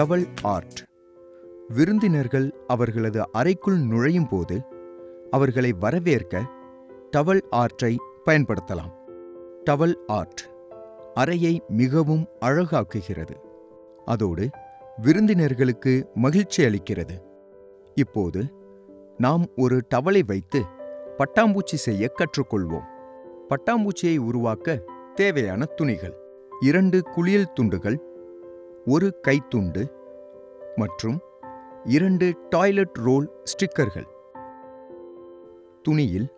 Towel art. விருந்தினர்கள் அவர்களது அறைக்குள் நுழையும் போது அவர்களை வரவேற்க டவல் ஆர்ட்டை பயன்படுத்தலாம். டவல் ஆர்ட் அறையை மிகவும் அழகாக்குகிறது. அதோடு விருந்தினர்களுக்கு மகிழ்ச்சி அளிக்கிறது. இப்போது நாம் ஒரு டவலை வைத்து பட்டாம்பூச்சி செய்ய கற்றுக்கொள்வோம். பட்டாம்பூச்சியை உருவாக்க தேவையான துணிகள். இரண்டு குளியல் துண்டுகள் ஒரு கைத்துண்டு மற்றும் இரண்டு டாய்லெட் ரோல் ஸ்டிக்கர்கள். துணியில்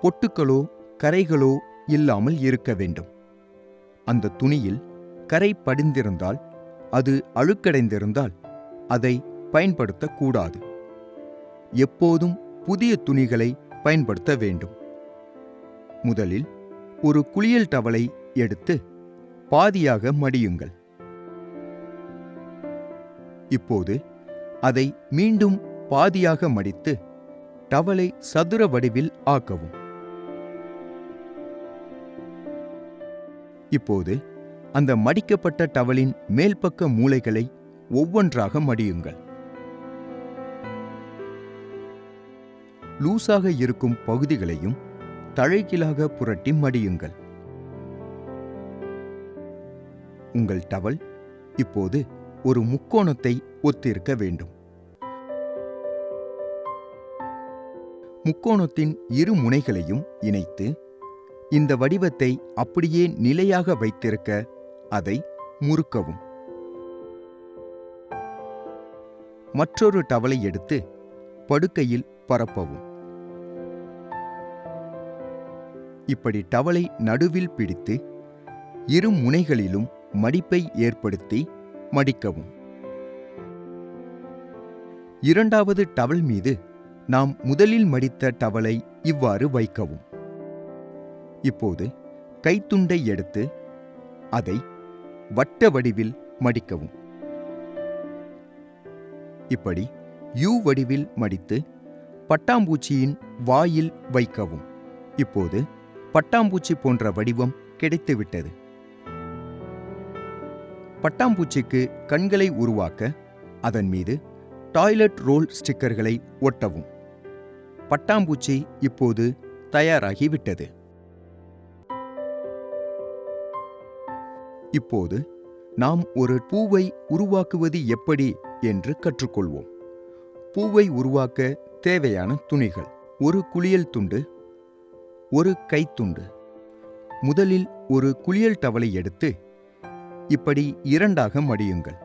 பொட்டுக்களோ கரைகளோ இல்லாமல் இருக்க வேண்டும். அந்த துணியில் கரை படிந்திருந்தால் அது அழுக்கடைந்திருந்தால் அதை பயன்படுத்தக்கூடாது. எப்போதும் புதிய துணிகளை பயன்படுத்த வேண்டும். முதலில் ஒரு குளியல் டவலை எடுத்து பாதியாக மடியுங்கள். இப்போது அதை மீண்டும் பாதியாக மடித்து டவலை சதுர வடிவில் ஆக்கவும். இப்போது அந்த மடிக்கப்பட்ட டவலின் மேல்பக்க மூலைகளை ஒவ்வொன்றாக மடியுங்கள். லூசாக இருக்கும் பகுதிகளையும் தழைக்கிலாக புரட்டி மடியுங்கள். உங்கள் டவல் இப்போது ஒரு முக்கோணத்தை ஒத்திருக்க வேண்டும். முக்கோணத்தின் இரு முனைகளையும் இணைத்து இந்த வடிவத்தை அப்படியே நிலையாக வைத்திருக்க அதை முறுக்கவும். மற்றொரு டவலை எடுத்து படுக்கையில் பரப்பவும். இப்படி டவலை நடுவில் பிடித்து இரு முனைகளிலும் மடிப்பை ஏற்படுத்தி மடிக்கவும். இரண்டாவது டவல் மீது நாம் முதலில் மடித்த டவலை இவ்வாறு வைக்கவும். இப்போது கைத்துண்டை எடுத்து அதை வட்ட வடிவில் மடிக்கவும். இப்படி யூ வடிவில் மடித்து பட்டாம்பூச்சியின் வாயில் வைக்கவும். இப்போது பட்டாம்பூச்சி போன்ற வடிவம் கிடைத்துவிட்டது. பட்டாம்பூச்சிக்கு கண்களை உருவாக்க அதன் மீது டாய்லெட் ரோல் ஸ்டிக்கர்களை ஒட்டவும். பட்டாம்பூச்சி இப்போது தயாராகிவிட்டது. இப்போது நாம் ஒரு பூவை உருவாக்குவது எப்படி என்று கற்றுக்கொள்வோம். பூவை உருவாக்க தேவையான துணிகள். ஒரு குளியல் துண்டு ஒரு கைத்துண்டு. முதலில் ஒரு குளியல் டவலை எடுத்து இப்படி இரண்டாக மடியுங்கள்.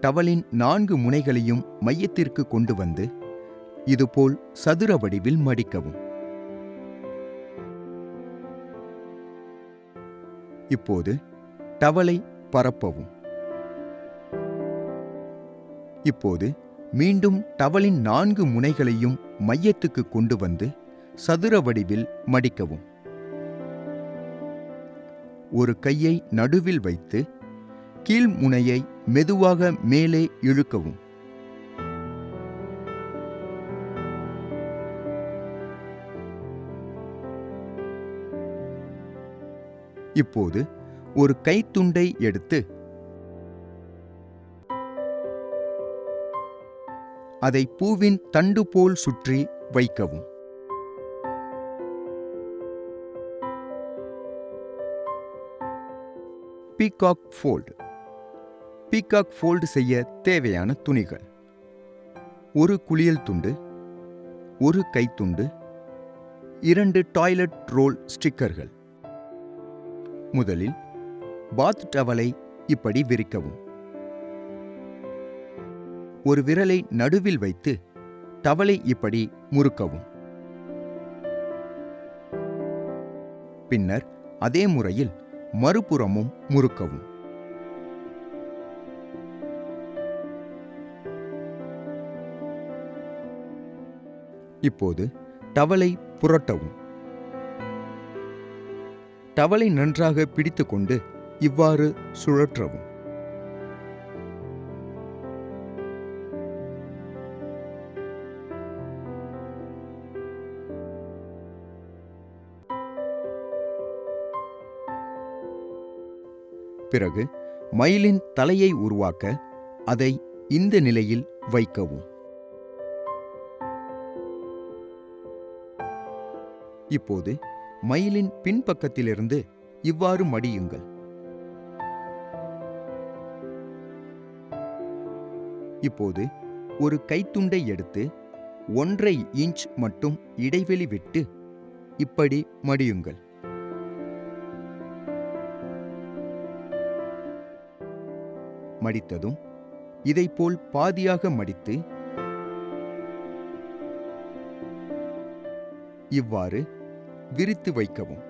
டவலின் நான்கு முனைகளையும் மையத்திற்கு கொண்டு வந்து இதுபோல் சதுர வடிவில் மடிக்கவும். இப்போது டவலை பரப்பவும். இப்போது மீண்டும் டவலின் நான்கு முனைகளையும் மையத்துக்கு கொண்டு வந்து சதுர வடிவில் மடிக்கவும். ஒரு கையை நடுவில் வைத்து கீழ்முனையை மெதுவாக மேலே இழுக்கவும். இப்போது ஒரு கைத்துண்டை எடுத்து அதை பூவின் தண்டு போல் சுற்றி வைக்கவும். பீகாக் ஃபோல்டு பீகாக் ஃபோல்டு செய்ய தேவையான துணிகள். ஒரு குளியல் துண்டு ஒரு கைத்துண்டு இரண்டு டாய்லெட் ரோல் ஸ்டிக்கர்கள் முதலில் பாத் டவலை இப்படி விரிக்கவும். ஒரு விரலை நடுவில் வைத்து டவலை இப்படி முறுக்கவும். பின்னர் அதே முறையில் மறுபுறமும் முறுக்கவும். இப்போது டவலை புரட்டவும். டவலை நன்றாக பிடித்துக்கொண்டு இவ்வாறு சுழற்றவும். பிறகு மயிலின் தலையை உருவாக்க அதை இந்த நிலையில் வைக்கவும். இப்போது மயிலின் பின்பக்கத்திலிருந்து இவ்வாறு மடியுங்கள். இப்போது ஒரு கைத்துண்டை எடுத்து ஒன்றை இன்ச் மட்டும் இடைவெளி விட்டு இப்படி மடியுங்கள். மடித்ததும் இதைப்போல் பாதியாக மடித்து இவ்வாறு விரித்து வைக்கவும்.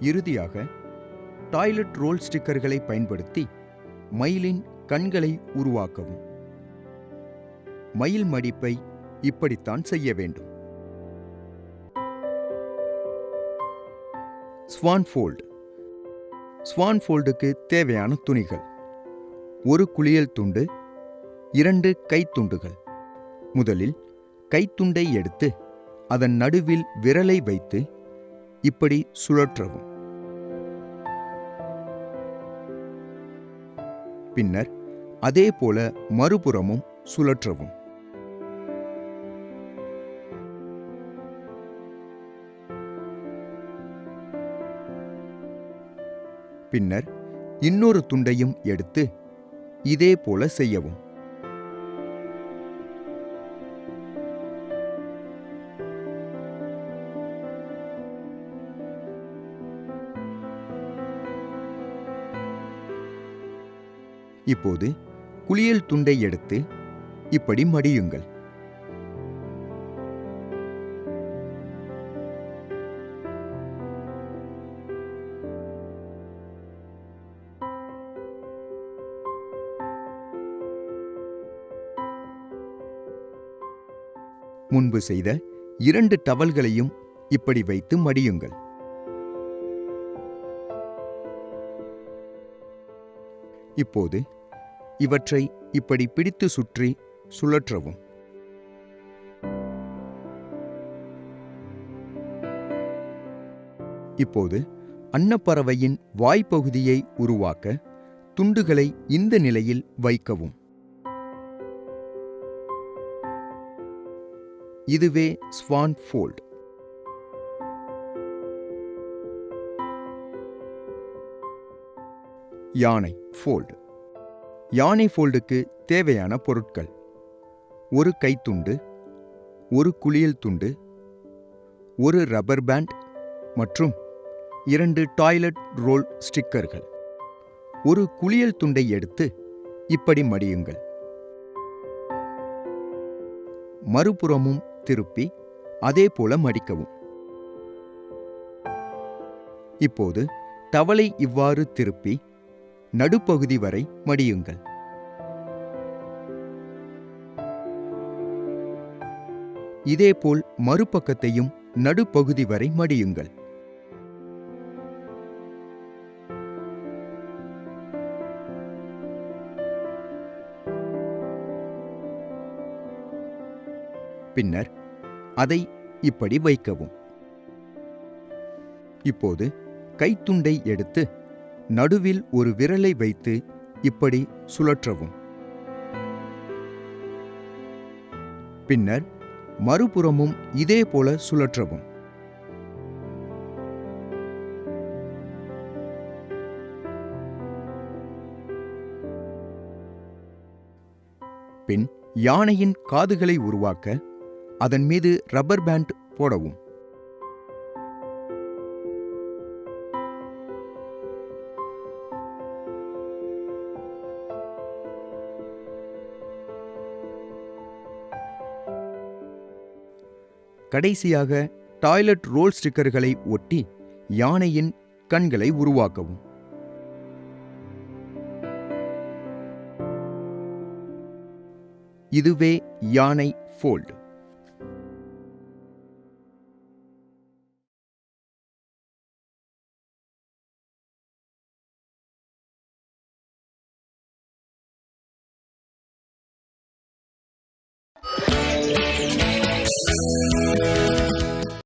இறுதியாக டாய்லெட் ரோல் ஸ்டிக்கர்களை பயன்படுத்தி மயிலின் கண்களை உருவாக்கவும். மயில் மடிப்பை இப்படித்தான் செய்ய வேண்டும். ஸ்வான்ஃபோல்டு ஸ்வான்ஃபோல்டுக்கு தேவையான துணிகள். ஒரு குளியல் துண்டு இரண்டு கைத்துண்டுகள் முதலில் கைத்துண்டை எடுத்து அதன் நடுவில் விரலை வைத்து இப்படி சுழற்றவும். பின்னர் அதே போல மறுபுறமும் சுழற்றவும். பின்னர் இன்னொரு துண்டையும் எடுத்து இதே போல செய்யவும். இப்போது குளியல் துண்டை எடுத்து இப்படி மடியுங்கள். முன்பு செய்த இரண்டு டவல்களையும் இப்படி வைத்து மடியுங்கள். இப்போது இவற்றை இப்படி பிடித்து சுற்றி சுழற்றவும். இப்போது அன்னப்பறவையின் வாய்ப்பகுதியை உருவாக்க துண்டுகளை இந்த நிலையில் வைக்கவும். இதுவே ஸ்வான் ஃபோல்ட் யானை ஃபோல்டு யானை ஃபோல்டுக்கு தேவையான பொருட்கள். ஒரு கைத்துண்டு ஒரு குளியல் துண்டு ஒரு ரப்பர் பேண்ட் மற்றும் இரண்டு டாய்லெட் ரோல் ஸ்டிக்கர்கள் ஒரு குளியல் துண்டை எடுத்து இப்படி மடியுங்கள். மறுபுறமும் திருப்பி அதே போல மடிக்கவும். இப்போது தவளை இவ்வாறு திருப்பி நடுப்பகுதி வரை மடியுங்கள். இதேபோல் மறுபக்கத்தையும் நடுப்பகுதி வரை மடியுங்கள். பின்னர் அதை இப்படி வைக்கவும். இப்போது கைத்துண்டை எடுத்து நடுவில் ஒரு விரலை வைத்து இப்படி சுழற்றவும். பின்னர் மறுபுறமும் இதே போல சுழற்றவும். பின் யானையின் காதுகளை உருவாக்க அதன் மீது ரப்பர் பேண்ட் போடவும். கடைசியாக டாய்லெட் ரோல் ஸ்டிக்கர்களை ஒட்டி யானையின் கண்களை உருவாக்கவும். இதுவே யானை ஃபோல்ட்.